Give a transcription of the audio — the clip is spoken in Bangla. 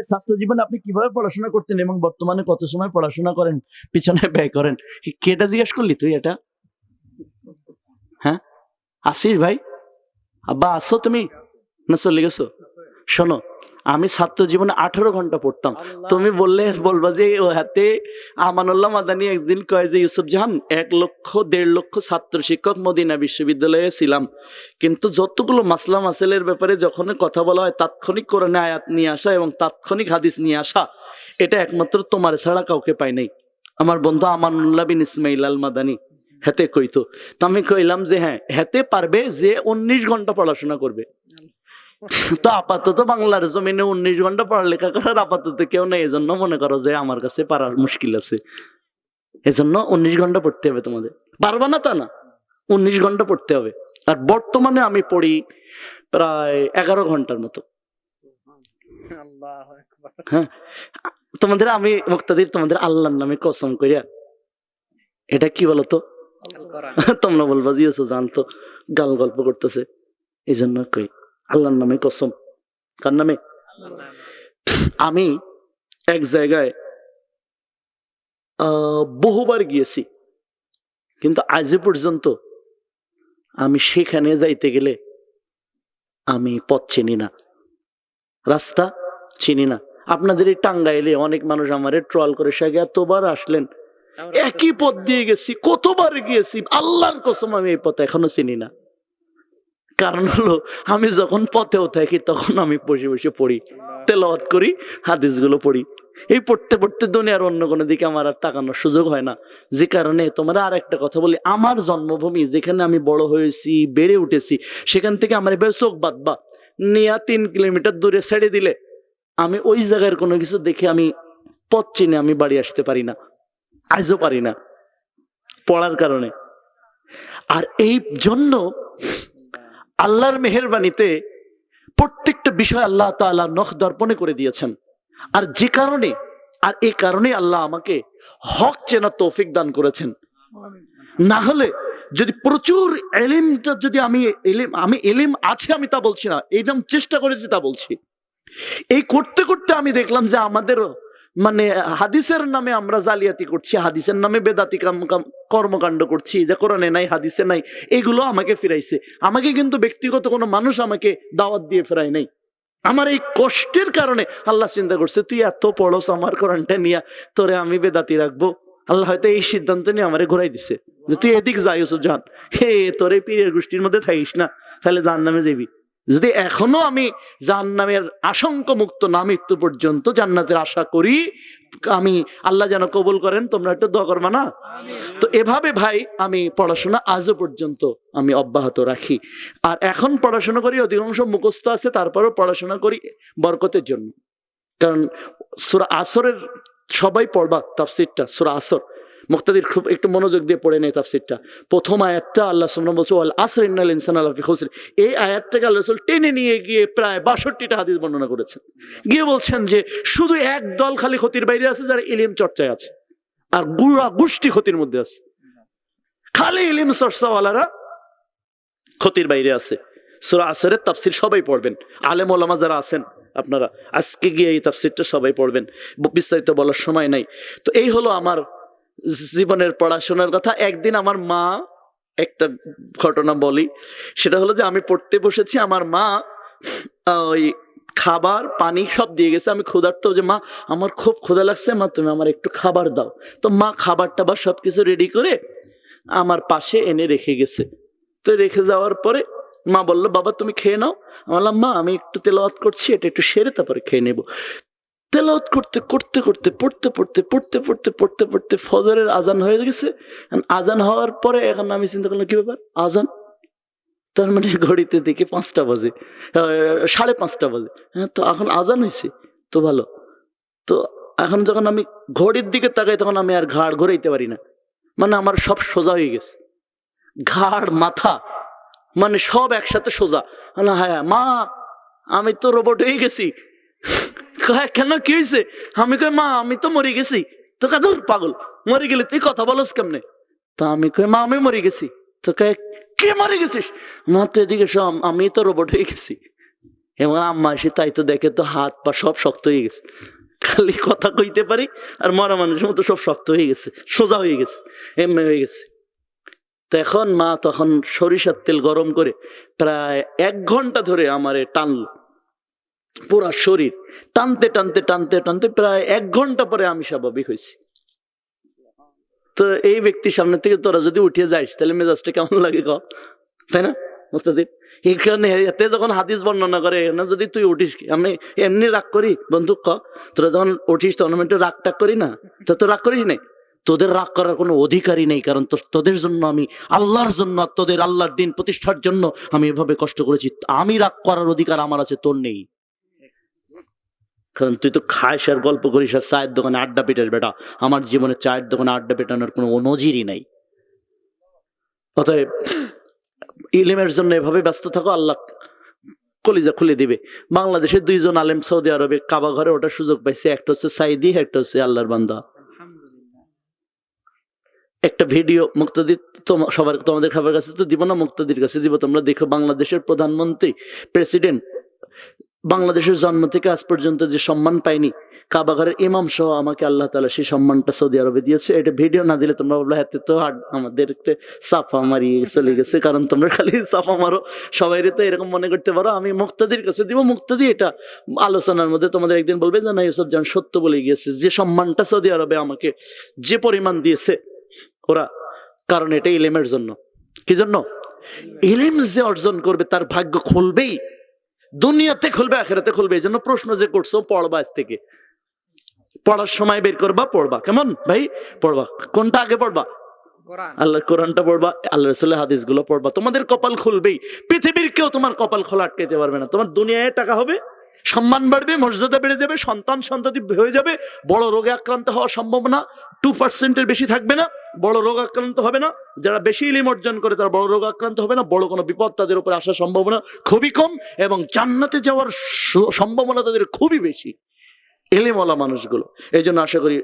ছাত্র জীবনে আপনি কীভাবে পড়াশোনা করতেন এবং বর্তমানে কত সময় পড়াশোনা করেন, পিছনে ব্যয় করেন? কেটা জিজ্ঞেস করলি তুই এটা? হ্যাঁ? আসিস ভাই? আব্বা, আসো তুমি। না, চলে গেছো? শোনো আমি ছাত্র জীবনে আঠারো ঘণ্টা পড়তাম। তুমি বললে বলবা যে ও হাতে আমানুল্লাহ মাদানি একদিন কয় যে ইউসুফ জাহান এক লক্ষ দেড় লক্ষ ছাত্র শিক্ষক মদিনা বিশ্ববিদ্যালয়ে ছিলাম। কিন্তু যতগুলো মাসলা মাসেলের ব্যাপারে যখন কথা বলা হয় তাৎক্ষণিক কোরআনে আয়াত নিয়ে আসা এবং তাৎক্ষণিক হাদিস নিয়ে আসা এটা একমাত্র তোমার ছাড়া কাউকে পাই নাই। আমার বন্ধু আমানুল্লাহ বিন ইসমাইল আল মাদানি হেতে কইতো। তো আমি কইলাম যে হ্যাঁ হেতে পারবে যে উনিশ ঘণ্টা পড়াশোনা করবে। তো আপাতত বাংলার জমিনে উনিশ ঘণ্টা পড়ালেখা করার আপাতত কেউ নেই এজন্য মনে করো যে আমার কাছে পারার মুশকিল আছে। এজন্য উনিশ ঘণ্টা পড়তে হবে তোমাদের। পারবা না তা না? উনিশ ঘণ্টা পড়তে হবে। আর বর্তমানে আমি পড়ি প্রায় এগারো ঘণ্টার মতো। হ্যাঁ। তোমাদের আমি মুক্তাদির তোমাদের আল্লাহর নামে কসম করিয়া এটা কি বলতো? তোমরা বলবা জি ইউসুফ জানতো গাল গল্প করতেছে। এই জন্য কই? আল্লাহর নামে কসম। কার নামে? আমি এক জায়গায় আহ, বহুবার গিয়েছি। কিন্তু আজ পর্যন্ত আমি সেখানে যাইতে গেলে আমি পথ চিনি না রাস্তা চিনি না। আপনাদের এই টাঙ্গাইলে অনেক মানুষ আমারে ট্রল করে সে এতবার আসলেন একই পথ দিয়ে গেছি কতবার গিয়েছি আল্লাহর কসম আমি এই পথ এখনও চিনি না। কারণ হলো, আমি যখন পথেও থাকি তখন আমি বসে বসে পড়ি। তেলাওয়াত করি, হাদিসগুলো পড়ি। এই পড়তে পড়তে দুনিয়ার অন্য কোনো দিকে আমার আর তাকানোর সুযোগ হয় না। যে কারণে তোমরা আর একটা কথা বলি, আমার জন্মভূমি যেখানে আমি বড় হয়েছি, বেড়ে উঠেছি, সেখান থেকে আমার এভাবে চোখ বাঁধবা, নিয়া তিন কিলোমিটার দূরে ছেড়ে দিলে, আমি ওই জায়গার কোনো কিছু দেখে আমি পথ চিনে আমি বাড়ি আসতে পারি না, আজও পারি না, পড়ার কারণে। আর এই জন্য আল্লাহর মেহরবানিতে প্রত্যেকটা বিষয় আল্লাহ তাআলা নখ দর্পণে করে দিয়েছেন। আর যে কারণে, আর এই কারণে আল্লাহ আমাকে হক চেনা তৌফিক দান করেছেন। না হলে যদি প্রচুর এলিমটা যদি আমি এলিম আমি এলিম আছে আমি তা বলছি না এইরকম চেষ্টা করেছি তা বলছি। এই করতে করতে আমি দেখলাম যে আমাদের মানে হাদিসের নামে আমরা জালিয়াতি করছি, হাদিসের নামে বেদাতি কর্মকাণ্ড করছি, যে কোরআনে নাই, হাদিসে নাই এগুলো আমাকে ফিরাইছে। আমাকে কিন্তু ব্যক্তিগত কোনো মানুষ আমাকে দাওয়াত দিয়ে ফেরাই নাই। আমার এই কষ্টের কারণে আল্লাহ চিন্তা করছে, তুই এত পড়স আমার কোরআনটা নিয়ে, তোরে আমি বেদাতি রাখব? আল্লাহ হয়তো এই সিদ্ধান্ত নিয়ে আমারে ঘুরাই দিছে, যে তুই এদিক যাই জান, হে, তোর পীরের গোষ্ঠীর মধ্যে থাকিস না, তাহলে জান নামে যাবি যদি এখনও আমি জান্নামের আশঙ্ক মুক্ত না মৃত্যু পর্যন্ত জান্নাতের আশা করি আমি আল্লাহ যেন কবুল করেন তোমরা একটু দোয়া করবা না? তো এভাবে ভাই আমি পড়াশোনা আজও পর্যন্ত আমি অব্যাহত রাখি। আর এখন পড়াশোনা করি অধিকাংশ মুখস্থ আছে তারপরেও পড়াশোনা করি বরকতের জন্য। কারণ সুরা আসরের সবাই পড়বা তাফসিরটা সুরা আসর। মুক্তাদির খুব একটু মনোযোগ দিয়ে পড়ে নেয় তাফসিরটা। প্রথম আয়াতটা আল্লাহ সুবহানাহু বলছে, ওয়াল আসর ইন্নাল ইনসান আল্লাহ খুসর। এই আয়াতটাকে আল্লাহ রাসূল টেনে নিয়ে গিয়ে প্রায় বাষট্টিটা হাদিস বর্ণনা করেছেন। গিয়ে বলছেন যে, শুধু এক দল খালি ক্ষতির বাইরে আছে, যারা ইলিম চর্চায় আছে, আর গুড়া গোষ্ঠী ক্ষতির মধ্যে আছে। খালি ইলিম চর্চাওয়ালারা ক্ষতির বাইরে আছে। সুরা আসরের তাফসির সবাই পড়বেন। আলেম ওলামা যারা আছেন, আপনারা আজকে গিয়ে এই তাফসিরটা সবাই পড়বেন। বিস্তারিত বলার সময় নাই। তো এই হলো আমার জীবনের পড়াশোনার কথা। একদিন আমার মা, একটা ঘটনা বলি। সেটা হলো যে আমি পড়তে বসেছি, আমার মা ওই খাবার, পানি সব দিয়ে গেছে। আমি ক্ষুধার্ত যে, মা, আমার খুব ক্ষুধা লাগছে, মা, তুমি আমার একটু খাবার দাও। তো মা খাবার টাবার সব কিছু রেডি করে আমার পাশে এনে রেখে গেছে। তো রেখে যাওয়ার পরে মা বলল, বাবা, তুমি খেয়ে নাও। আমি বললাম, মা, আমি একটু তেলাওয়াত করছি, এটা একটু সেরে তারপরে খেয়ে নেব। তেলাওয়াত করতে করতে করতে, পড়তে পড়তে পড়তে পড়তে পড়তে পড়তে ফজরের আজান হয়ে গেছে। আজান হওয়ার পরে এখন আমি চিন্তা করলাম, কি ব্যাপার? আজান? তার মানে ঘড়িতে দেখি পাঁচটা বাজে। সাড়ে পাঁচটা বাজে। হ্যাঁ তো এখন আজান হয়েছে, তো ভালো। তো এখন যখন আমি ঘড়ির দিকে তাকাই, তখন আমি আর ঘাড় ঘুরাইতে পারি না। মানে আমার সব সোজা হয়ে গেছে। ঘাড়, মাথা মানে সব একসাথে সোজা। না হ্যাঁ মা, আমি তো রোবট হয়ে গেছি। কেন কি হয়েছে আমি কই মা, আমি তো মরে গেছি। তো কাদুর পাগল, মরে গেলে তুই কথা বলস কেমনে? তা আমি কই মা, আমি মরে গেছি। তো কয়, কে মরে গেছিস? মা, তো এদিকে আম- আমি তো রোবট হয়ে গেছি। এবং আম্মা এসে তাই তো দেখে, তো হাত পা সব শক্ত হয়ে গেছে। খালি কথা কইতে পারি, আর মরা মানুষের মতো সব শক্ত হয়ে গেছে, সোজা হয়ে গেছে এমনি হয়ে গেছে। তো এখন মা তখন সরিষার তেল গরম করে প্রায় এক ঘণ্টা ধরে আমারে টানলো। পুরা শরীর টানতে টানতে টানতে টানতে প্রায় এক ঘণ্টা পরে আমি স্বাভাবিক হয়েছি। তো এই ব্যক্তির সামনে থেকে তোরা যদি উঠে যাইস তাহলে মেজাজটা কেমন লাগে ক? তাই না, মুস্তাদিব? এখানে এতে যখন হাদিস বর্ণনা করে না যদি তুই উঠিস, আমি এমনি রাগ করি, বন্ধু, ক? তোরা যখন উঠিস, তখন আমি একটু রাগ টাগ করি না? তো তো রাগ করিস নাই? তোদের রাগ করার কোনো অধিকারই নেই, কারণ তোদের জন্য আমি আল্লাহর জন্য তোদের আল্লাহর দিন প্রতিষ্ঠার জন্য আমি এভাবে কষ্ট করেছি। আমি রাগ করার অধিকার আমার আছে, তোর নেই। কারণ তুই তো খাস আর গল্প করিস আর চায়ের দোকানে আড্ডা পেটাস বেটা। আমার জীবনে চায়ের দোকানে আড্ডা পেটানোর কোনো নজিরই নাই। অতএব ইলিমের জন্য এভাবে ব্যস্ত থাকো আল্লাহ কলিজা খুলে দিবে। বাংলাদেশের দুইজন আলেম সৌদি আরবে কাবা ঘরে ওঠার সুযোগ পাইছে। একটা হচ্ছে সাইদি একটা হচ্ছে আল্লাহর বান্দা। একটা ভিডিও মুক্তাদি তোমা- সবার তোমাদের খাবার কাছে তো দিব না মুক্তাদির কাছে দিব। তোমরা দেখো বাংলাদেশের প্রধানমন্ত্রী প্রেসিডেন্ট বাংলাদেশের জন্ম থেকে আজ পর্যন্ত যে সম্মান পাইনি কাবাঘরের ইমাম সহ আমাকে আল্লাহ তালা সেই সম্মানটা সৌদি আরবে দিয়েছে। এটা ভিডিও না দিলে তোমরা বলল হাতে তো আমাদের সাফা মারিয়ে চলে গেছে, কারণ তোমরা খালি সাফা মারো। সবাই তো এরকম মনে করতে পারো, আমি মুক্তাদির কাছে দিব, মুক্তাদি এটা আলোচনার মধ্যে তোমাদের একদিন বলবে যে, না, ইউসুফ জান, সত্য বলে গিয়েছে, যে সম্মানটা সৌদি আরবে আমাকে যে পরিমাণ দিয়েছে, ওরা, কারণ এটা ইলেমের জন্য। কি জন্য? ইলেম যে অর্জন করবে, তার ভাগ্য খুলবেই। দুনিয়াতে খুলবে আখেরাতে খুলবে এই জন্য প্রশ্ন যে করছ পড়বা আজ থেকে। পড়ার সময় বের করবা পড়বা। কেমন? ভাই পড়বা। কোনটা আগে পড়বা? আল্লাহ কোরআনটা পড়বা আল্লাহ রসুল্লাহ হাদিসগুলো পড়বা। তোমাদের কপাল খুলবেই। পৃথিবীর কেউ তোমার কপাল খোলা আটকাইতে পারবে না। তোমার দুনিয়ায় টাকা হবে সম্মান বাড়বে, মর্যাদা বেড়ে যাবে, সন্তান সন্ততি হয়ে যাবে, বড় রোগে আক্রান্ত হওয়ার সম্ভাবনা টু পার্সেন্টের বেশি থাকবে না, বড় রোগ আক্রান্ত হবে না, যারা বেশি ইলিম অর্জন করে তারা বড় রোগ আক্রান্ত হবে না, বড় কোনো বিপদ তাদের উপরে আসার সম্ভাবনা খুবই কম এবং জান্নাতে যাওয়ার সম্ভাবনা তাদের খুবই বেশি এলিমওয়ালা মানুষগুলো। এই জন্য আশা করি